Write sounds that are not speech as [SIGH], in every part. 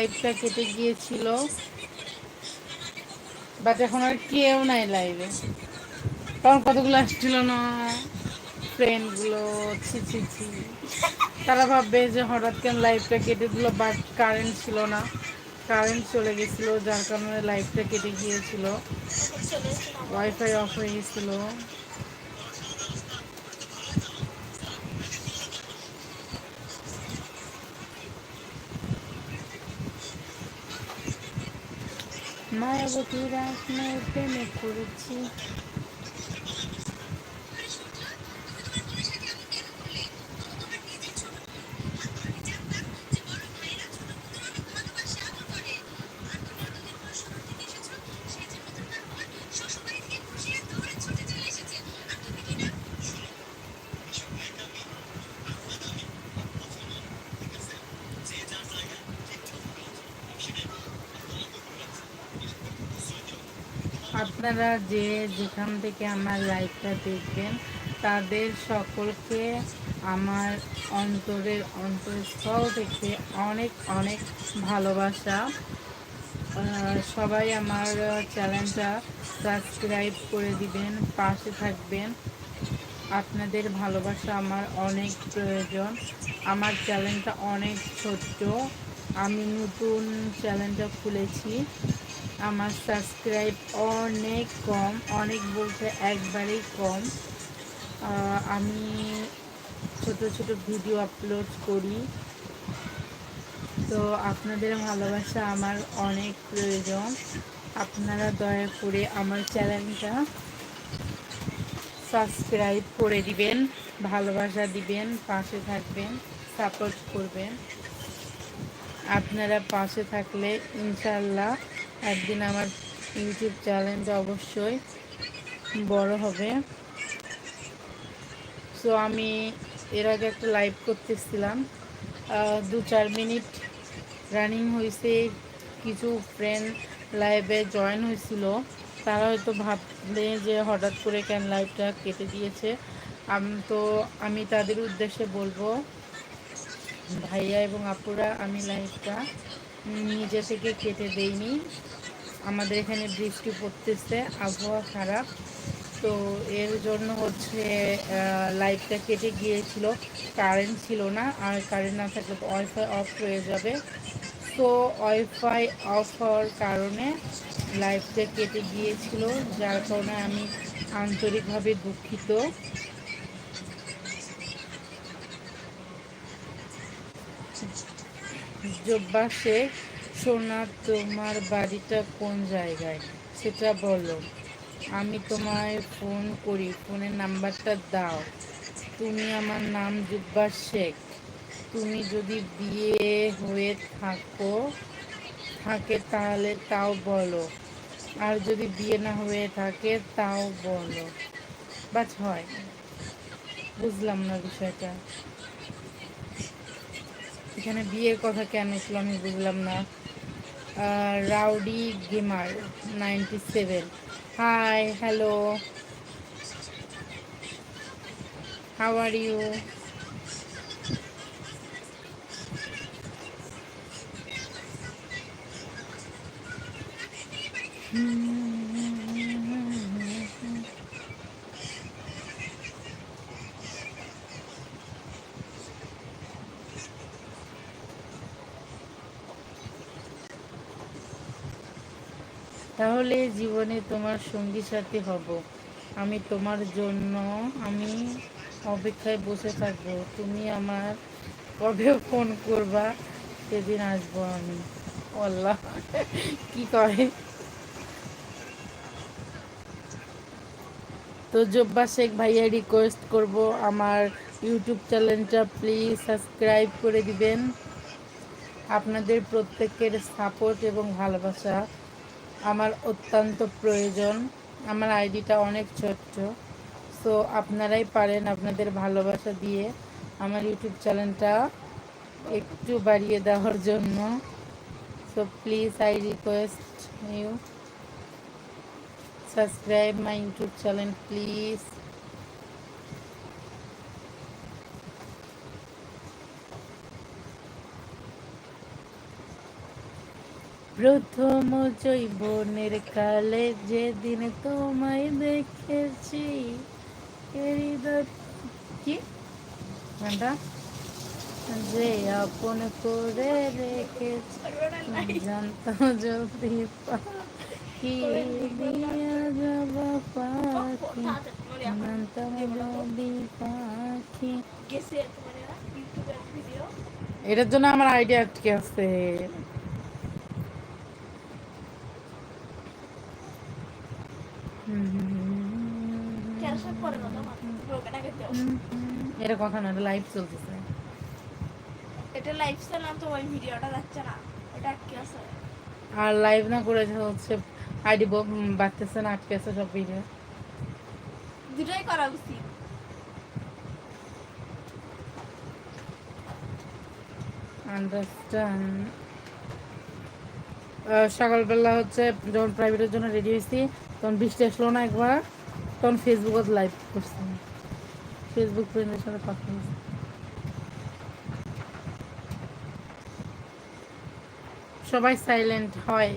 লাইভটা কেটে গিয়েছিল। বাট এখন আর কেউ নাই লাইভে তখন কতগুলো আসছিল না? ফ্রেন্ডগুলো ছি তারা ভাববে যে হঠাৎ কেন লাইভটা কেটে দিল বাট কারেন্ট ছিল না। কারেন্ট চলে গেছিল, যার কারণে লাইভটা কেটে গিয়েছিল। ওয়াইফাই অফ হয়ে গেছিল। মায়াবতী রাত প্রেমে করেছি আপনারা যে যেখান থেকে আমার লাইভটা দেখবেন, তাদের সকলকে আমার অন্তরের অন্তরস্থল থেকে অনেক অনেক ভালোবাসা। সবাই আমার চ্যানেলটা সাবস্ক্রাইব করে দিবেন, পাশে থাকবেন। আপনাদের ভালোবাসা আমার অনেক প্রয়োজন। আমার চ্যানেলটা অনেক ছোট্ট। আমি নতুন চ্যানেলটা খুলেছি। আমার সাবস্ক্রাইব অনেক কম, অনেক বলতে একবারেই কম। আমি ছোট ছোট ভিডিও আপলোড করি। তো আপনাদের ভালোবাসা আমার অনেক প্রয়োজন। আপনারা দয়া করে আমার চ্যানেলটা সাবস্ক্রাইব করে দিবেন, ভালোবাসা দিবেন, পাশে থাকবেন সাপোর্ট করবেন। আপনারা পাশে থাকলে ইনশাল্লাহ একদিন আমার ইউটিউব চ্যানেলটা অবশ্যই বড় হবে। সো আমি এর আগে একটা লাইভ করতেছিলাম। দু চার মিনিট রানিং হয়েছে কিছু ফ্রেন্ড লাইভে জয়েন হয়েছিল তারা হয়তো ভাবলে যে হঠাৎ করে কেন লাইভটা কেটে দিয়েছে। তো আমি তাদের উদ্দেশ্যে বলব, ভাইয়া এবং আপুরা, আমি লাইভটা নিজে থেকে কেটে দেইনি। আমাদের এখানে বৃষ্টি পড়তেছে, আবহাওয়া খারাপ। তো এর জন্য হচ্ছে লাইটটা কেটে গিয়েছিল। কারেন্ট ছিল না, আর কারেন্ট না থাকলে ওয়াইফাই অফ হয়ে যাবে। তো ওয়াইফাই অফ হওয়ার কারণে লাইটটা কেটে গিয়েছিল, যার কারণে আমি আন্তরিকভাবে দুঃখিত। জব্বা সোনা, তোমার বাড়িটা কোন জায়গায়? সেটা বলো। আমি তোমায় ফোন করি, ফোনের নাম্বারটা দাও। তুমি আমার নাম জুব্বা শেখ। তুমি যদি বিয়ে হয়ে থাকো, থাকে তাহলে তাও বলো। আর যদি বিয়ে না হয়ে থাকে, তাও বলো। বাস হয়। বুঝলাম না বিষয়টা। এখানে বিয়ের কথা কেন ছিল আমি বুঝলাম না। Rowdy gamer, ninety seven. Hi, hello. How are you? তাহলে জীবনে তোমার সঙ্গী সাথী হব। আমি তোমার জন্য, আমি অপেক্ষায় বসে থাকব। তুমি আমার কবে ফোন করবা, সেদিন আসব আমি। আল্লাহ, কি করে? তো জব্বা শেখ ভাইয়া রিকোয়েস্ট করব। আমার ইউটিউব চ্যানেলটা প্লিজ সাবস্ক্রাইব করে দিবেন। আপনাদের প্রত্যেকের সাপোর্ট এবং ভালোবাসা। আমার অত্যন্ত প্রয়োজন। আমার আইডিটা অনেক ছোট্ট। সো আপনারাই পারেন আপনাদের ভালোবাসা দিয়ে আমার ইউটিউব চ্যানেলটা একটু বাড়িয়ে দেওয়ার জন্য। So please I request you subscribe my YouTube channel please প্রথম জৈবনের কালে যেদিন তোমায় দেখেছি কি? গানটা যে আপন করে রেখেছি জানতাম যদি পাখি দিয়া যাব পাখি জানতাম যদি পাখি। এটার জন্য আমার আইডিয়া আটকে আছে তেরোশো পরে কথা এটা কথা না লাইভ চলতেছে। এটা লাইভ না তো ওই ভিডিওটা যাচ্ছে না। এটা কি আছে। আর লাইভ না করে হচ্ছে আইডি বাড়তেছে না আটকে আছে সব ভিডিও দুটোই করা উচিত। আন্ডারস্ট্যান্ড সকালবেলা হচ্ছে যখন প্রাইভেটের জন্য রেডি হয়েছি তখন বৃষ্টি আসলো না একবার তখন ফেসবুকত লাইভ করছি। ফেসবুক ফ্রেন্ডের সাথে কথা বলছি। সবাই সাইলেন্ট হয়।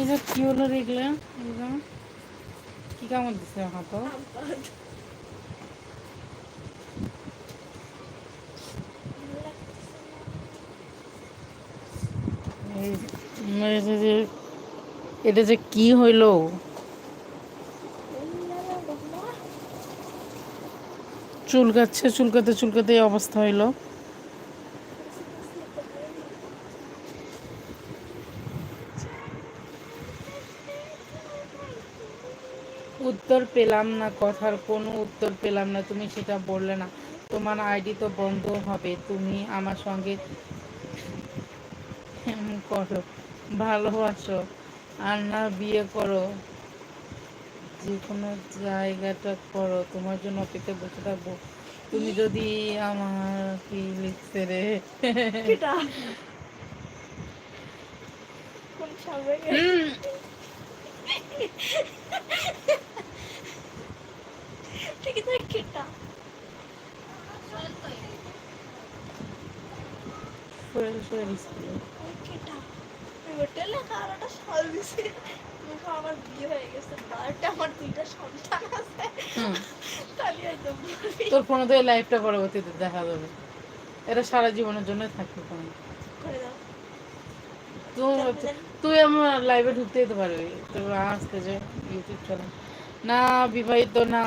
এই কি হলো দেখলে? এগুলো? কি কেমন দিচ্ছে হাত এটা যে কি হইল? চুলকাচ্ছে, চুলকাতে চুলকাতে এই অবস্থা হইল। উত্তর পেলাম না কথার, কোনো উত্তর পেলাম না, তুমি সেটা বললে না। তোমার আইডি তো বন্ধ হবে, তুমি আমার সঙ্গে করো, ভালোবাসো, আর না বিয়ে করো। যে কোনো জায়গাটা করো তোমার জন্য অপেক্ষা বসে থাকব। তুমি যদি আমার কি লিখছে রে দিছে। আমার বিয়ে হয়ে গেছে বারটা আমার দুইটা সন্তান আছে। তাহলে একদম তোর তো এই লাইভটা পরবর্তীতে দেখা যাবে। এটা সারা জীবনের জন্য থাকবে তুই আমার লাইভে ঢুকতে যেতে পারবি। তোর আসতে যে ইউটিউব চ্যানেল না বিবাহিত না।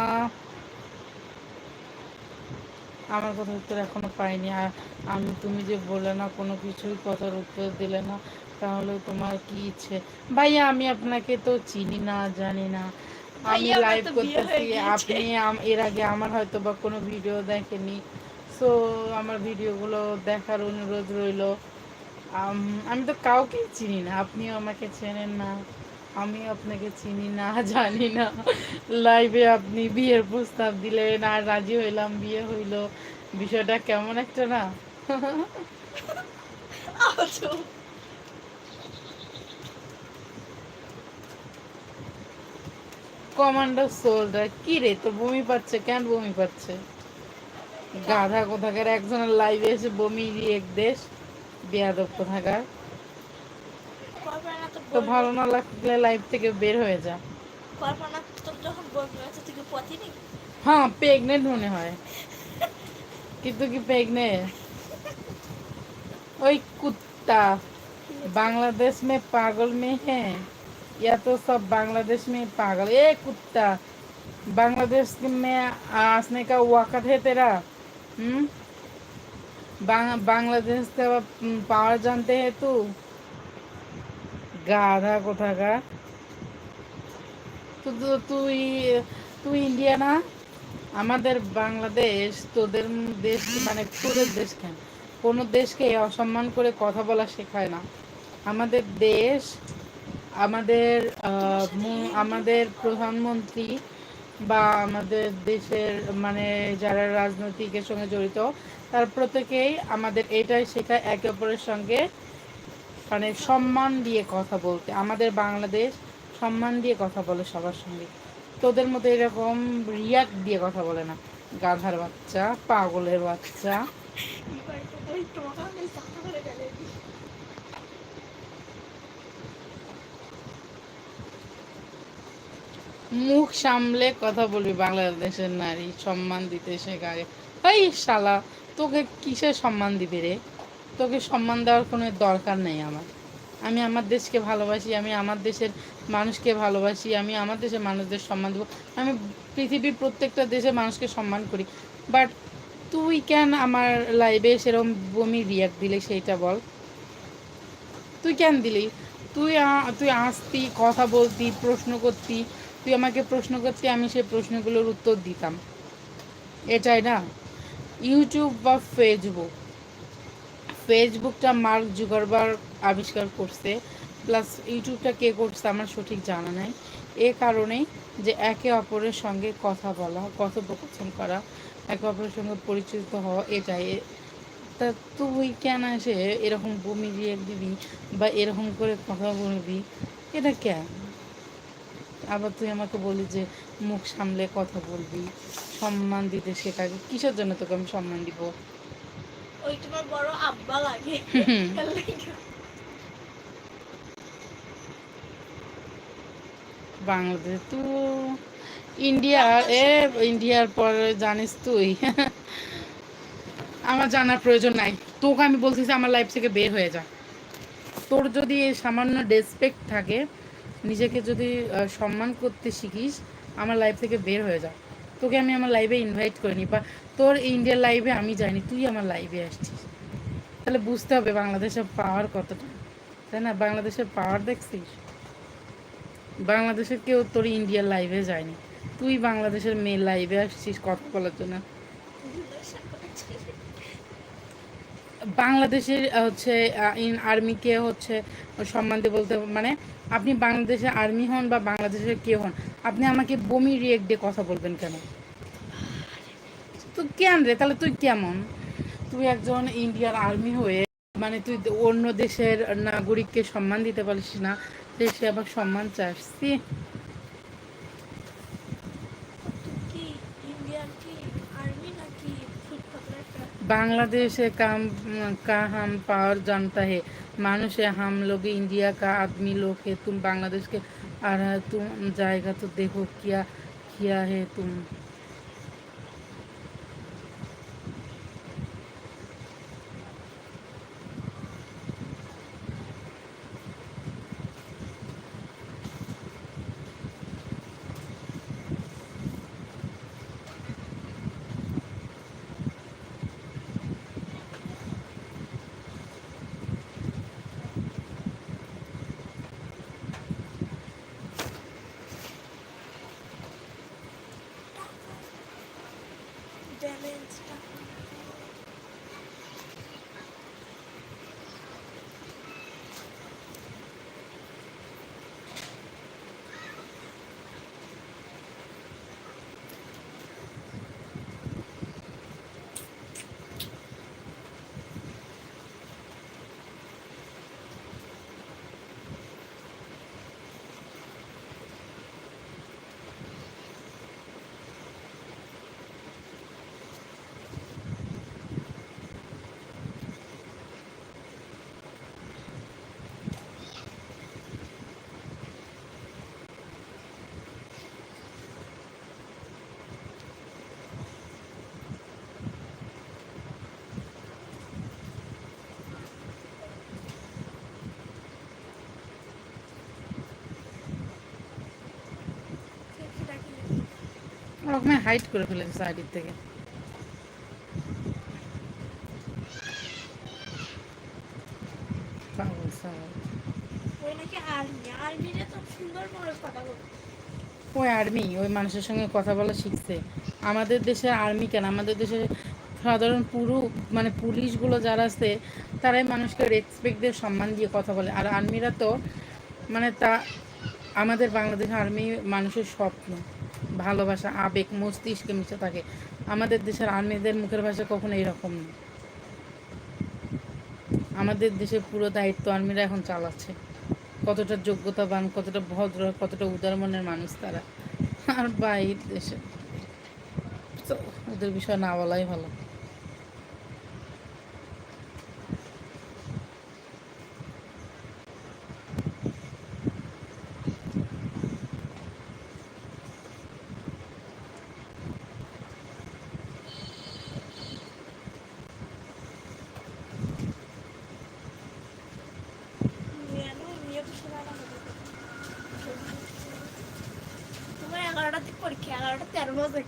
আমার কথা উত্তর এখনও পাইনি। আর আমি তুমি যে বললে না কোনো কিছুই কথার উত্তর দিলে না তাহলে তোমার কি ইচ্ছে? ভাইয়া আমি আপনাকে তো চিনি না জানি না। আমি লাইভ করতেছি। আপনি এর আগে আমার হয়তো বা কোনো ভিডিও দেখেনি সো আমার ভিডিওগুলো দেখার অনুরোধ রইল। আম- আমি তো কাউকে চিনি না। আপনিও আমাকে চেনেন না। আমি আপনাকে চিনি না [LAUGHS] জানি না। লাইভে আপনি বিয়ের প্রস্তাব দিলেন আর রাজি হইলাম বিয়ে হইল। বিষয়টা কেমন একটা না? [LAUGHS] কমান্ডার সোলডার কি রে তোর বমি পাচ্ছে কেন বমি পাচ্ছে? গাধা কোথাকার একজনের লাইভে এসে বমি এক দেশ বেয়াদব কোথাকার। তো ভালো না লাগলে লাইভ থেকে বের হয়ে যা। হ্যাঁ প্রেগনেন্ট মনে হয়। কিন্তু কি প্রেগনেন্ট ওই কুত্তা। বাংলাদেশ মে পাগল মেয়ে হ্যাঁ। या तो सब बांग्लादेश में पागल ए कुत्ता बांग्लादेश में आने का वक़्त है तेरा हम्म बांग- बांग्लादेश का पावर जानते हैं तू গাধা কোথাকার তো তো তুই তুই ইন্ডিয়া না আমাদের বাংলাদেশ তোদের দেশ মানে তোদের দেশ কেন কোনো দেশকে অসম্মান করে কথা বলা শেখায় না আমাদের দেশ আমাদের আমাদের প্রধানমন্ত্রী বা আমাদের দেশের মানে যারা রাজনৈতিকের সঙ্গে জড়িত, তার প্রত্যেকেই আমাদের এটাই শেখায় একে অপরের সঙ্গে মানে সম্মান দিয়ে কথা বলতে। আমাদের বাংলাদেশ সম্মান দিয়ে কথা বলে সবার সঙ্গে। তোদের মতো এরকম রিয়াক্ট দিয়ে কথা বলে না। গাধার বাচ্চা, পাগলের বাচ্চা কি করে তো ওই তোমাকে আমি চাপা করে ফেলে দিই মুখ সামলে কথা বলবি, বাংলাদেশের নারী সম্মান দিতে শেখায়। এই শালা, তোকে কিসের সম্মান দিবে রে? তোকে সম্মান দেওয়ার কোনো দরকার নেই আমার। আমি আমার দেশকে ভালোবাসি, আমি আমার দেশের মানুষকে ভালোবাসি, আমি আমার দেশের মানুষদের সম্মান দেবো। আমি পৃথিবীর প্রত্যেকটা দেশের মানুষকে সম্মান করি। বাট তুই কেন আমার লাইভে সেরকম বমি রিয়াক্ট দিলে সেইটা বল? তুই কেন দিলি? তুই তুই আসতি, কথা বলতি, প্রশ্ন করতি তুই আমাকে প্রশ্ন করতে, আমি সেই প্রশ্নগুলোর উত্তর দিতাম। এটাই না। ইউটিউব বা ফেসবুক ফেসবুকটা মার্ক জুগারবার আবিষ্কার করছে প্লাস ইউটিউবটা কে করছে আমার সঠিক জানা নাই। এ কারণেই যে একে অপরের সঙ্গে কথা বলা, কথোপকথন করা, একে অপরের সঙ্গে পরিচিত হওয়া এটাই তা তুই কেন এসে এরকম বমি দিয়ে দিবি বা এরকম করে কথা বলবি? এটা কেন? আবার তুই আমাকে বলি যে মুখ সামলে কথা বলবি সম্মান দিতে শেখাবি কিসের জন্য তোকে আমি সম্মান দিব? ওই তোমার বড় আব্বা লাগে। বাংলাদেশ তো ইন্ডিয়া এ ইন্ডিয়ার পর জানিস তুই। আমার জানার প্রয়োজন নাই। তোকে আমি বলতেছি আমার লাইফ থেকে বের হয়ে যা। তোর যদি সামান্য রেসপেক্ট থাকে নিজেকে যদি সম্মান করতে শিখিস, আমার লাইফ থেকে বের হয়ে যা। তোকে আমি আমার লাইভে ইনভাইট করিনি, বা তোর ইন্ডিয়ার লাইভে আমি যাইনি, তুই আমার লাইভে আসছিস। তাহলে বুঝতে হবে বাংলাদেশের পাওয়ার কতটা। তাই না? বাংলাদেশের পাওয়ার দেখছিস? বাংলাদেশের কেউ তোর ইন্ডিয়ার লাইভে যায়নি। তুই বাংলাদেশের মেয়ে লাইভে আসছিস কথা বলার জন্য। বাংলাদেশের হচ্ছে ইন আর্মিকে হচ্ছে সম্মান দিয়ে বলতে মানে আপনি বাংলাদেশের আর্মি হন বা বাংলাদেশের কে হন, আপনি আমাকে বমি রিয়েক্ট দিয়ে কথা বলবেন কেন? তো কেন রে? তাহলে তুই কেমন? তুই একজন ইন্ডিয়ার আর্মি হয়ে মানে তুই অন্য দেশের নাগরিককে সম্মান দিতে পারিস না দেশে আবার সম্মান চাস ছি, কি ইন্ডিয়ান কি আর্মি নাকি ফুটপাতের একটা बांग्लादेश काम का हम पावर जानता है मानुष है हम लोग इंडिया का आदमी लोग है तुम बांग्लादेश के आ रहा है तुम जाएगा तो देखो क्या किया है तुम 진짜. ওরকম হাইট করে ফেলেছে সাইডের থেকে। ওই আর্মি ওই মানুষের সঙ্গে কথা বলা শিখছে। আমাদের দেশে আর্মি কেন? আমাদের দেশে সাধারণ পুরো মানে পুলিশগুলো যারা আছে তারাই মানুষকে রেসপেক্ট দিয়ে সম্মান দিয়ে কথা বলে। আর আর্মিরা তো মানে তা আমাদের বাংলাদেশের আর্মি মানুষের স্বপ্ন। ভালোবাসা, আবেগ, মস্তিষ্কে মিশে থাকে। আমাদের দেশের আর্মিদের মুখের ভাষা কখনো এরকম না। আমাদের দেশের পুরো দায়িত্ব আর্মিরা এখন চালাচ্ছে। কতটা যোগ্যতাবান, কতটা ভদ্র, কতটা উদার মনের মানুষ তারা। আর বাইরের দেশে ওদের বিষয় না বলাই ভালো।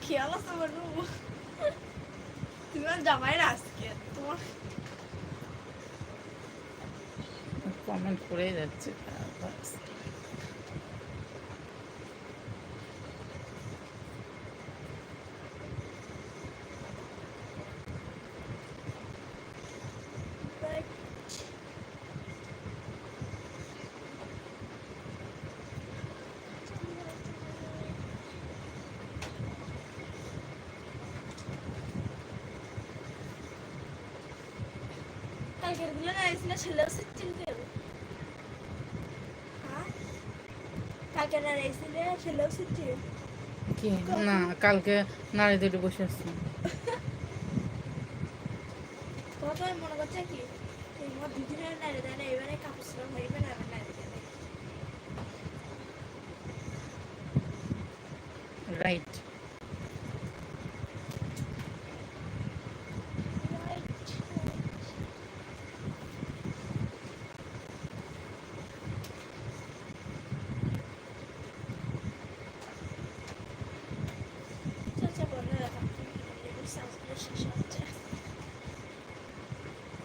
খেয়াল আছে মানু তুমি জামাই না আজকে তোমার কমেন্ট করেই যাচ্ছে। হ্যাঁ কালকে না এসেছিলে ছেলেও শিখছিল কি? না কালকে নারী দুটো বসে আসছি তোমার মনে করছে কি? দুদিনের দেয় না এবারে কাপড় ছিলাম হইবে না এবার নাড়ে দেয় রাইট